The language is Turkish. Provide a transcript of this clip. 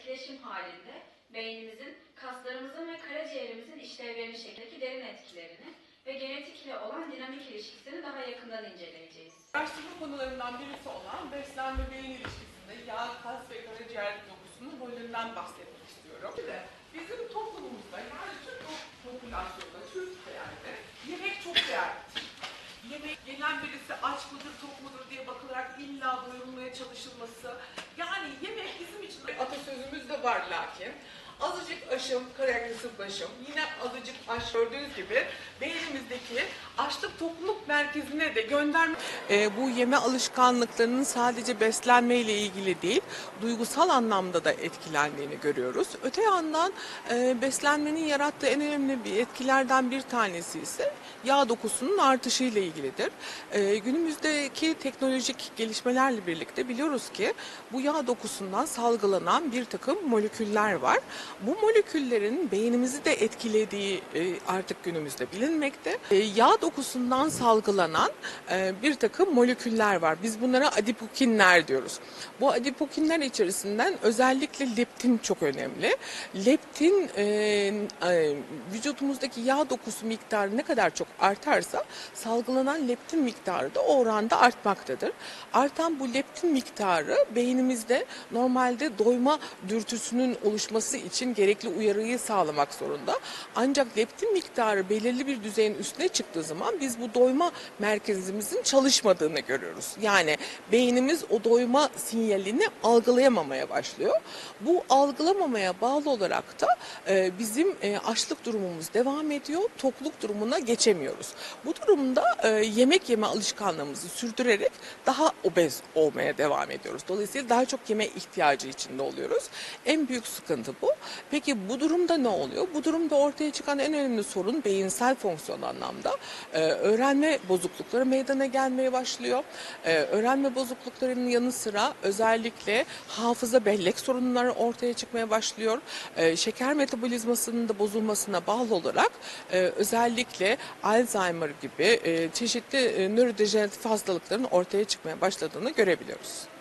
etkileşim halinde beynimizin, kaslarımızın ve karaciğerimizin işlevlerini şeklindeki derin etkilerini ve genetik ile olan dinamik ilişkisini daha yakından inceleyeceğiz. Araştırma konularından birisi olan beslenme beyin ilişkisinde yağ, kas ve karaciğer dokusunun rolünden bahsetmek istiyorum. Şimdi bizim toplumumuzda yani Türk popülasyonunda, Türkiye'de yemek çok değerlidir. Yemek gelen birisi aç mıdır, tok mudur diye bakılarak illa doyurulmaya çalışılması. Yani yemek bizim için atasözümüz de var lakin. Azıcık aşım, kara kısıtlaşım. Yine azıcık aş gördüğünüz gibi beynimizdeki açlık topluluk merkezine de gönderme. Ee, bu yeme alışkanlıklarının sadece beslenme ile ilgili değil, duygusal anlamda da etkilendiğini görüyoruz. Öte yandan e, beslenmenin yarattığı en önemli bir etkilerden bir tanesi ise yağ dokusunun artışı ile ilgilidir. Ee, günümüzdeki teknolojik gelişmelerle birlikte biliyoruz ki bu yağ dokusundan salgılanan bir takım moleküller var. Bu moleküllerin beynimizi de etkilediği e, artık günümüzde bilinmekte. E, yağ dokusundan salgılanan e, bir takım moleküller var. Biz bunlara adipokinler diyoruz. Bu adipokinler içerisinden özellikle leptin çok önemli. Leptin e, e, vücudumuzdaki yağ dokusu miktarı ne kadar çok artarsa salgılanan leptin miktarı da o oranda artmaktadır. Artan bu leptin miktarı beynimizde normalde doyma dürtüsünün oluşması için gerekli uyarıyı sağlamak zorunda. Ancak leptin miktarı belirli bir düzeyin üstüne çıktığı zaman biz bu doyma merkezimizin çalışmadığını görüyoruz. Yani beynimiz o doyma sinyalini algılayamamaya başlıyor. Bu algılamamaya bağlı olarak da e, bizim e, açlık durumumuz devam ediyor, tokluk durumuna geçemiyoruz. Bu durumda e, yemek yeme alışkanlığımızı sürdürerek daha obez olmaya devam ediyoruz. Dolayısıyla daha çok yeme ihtiyacı içinde oluyoruz. En büyük sıkıntı bu. Peki bu durumda ne oluyor? Bu durumda ortaya çıkan en önemli sorun beyinsel fonksiyon anlamda e, öğrenme bozuklukları meydana gelmeye başlıyor. E, öğrenme bozukluklarının yanı sıra özellikle hafıza bellek sorunları ortaya çıkmaya başlıyor. E, şeker metabolizmasının da bozulmasına bağlı olarak e, özellikle Alzheimer gibi e, çeşitli e, nörodejeneratif hastalıkların ortaya çıkmaya başladığını görebiliyoruz.